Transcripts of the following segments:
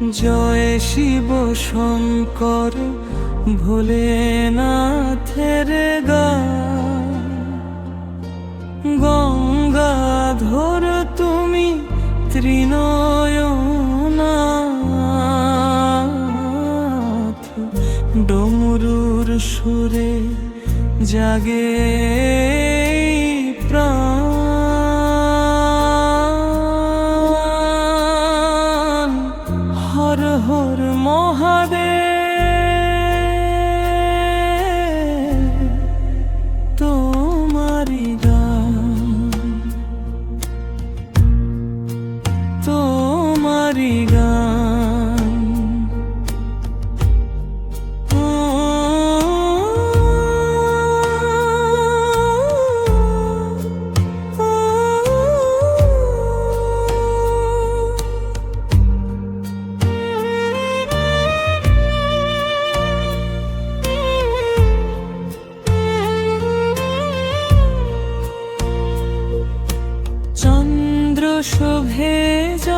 জয় শিব শঙ্কর ভোলেনাথের গা। গঙ্গাধর তুমি ত্রিনয়নাথ। ডমরুর সুরে জাগে হর মহাদেব। তোমারি গান। তোমারি গান।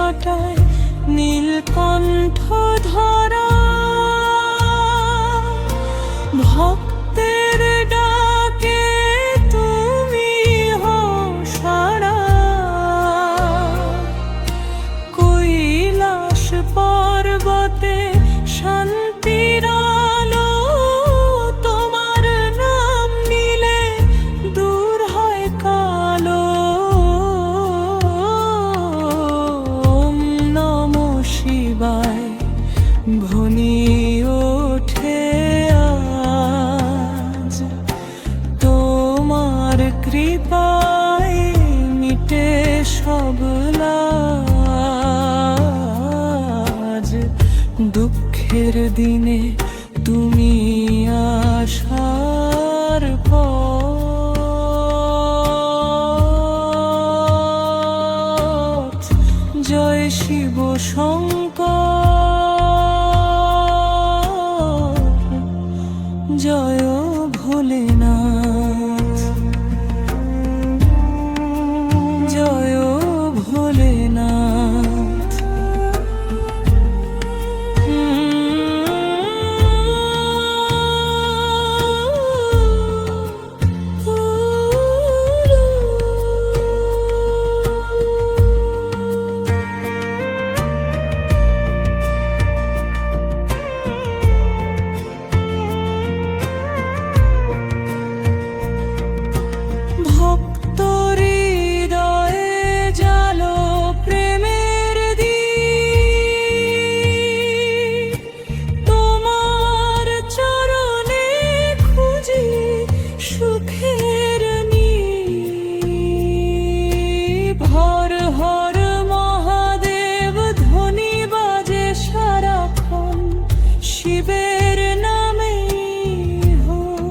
জটায় ধ্বনি ওঠে আজ। তোমার কৃপায় মিটে সব দুঃখের দিনে তুমি আসার পথ। জয় শিব শঙ্কর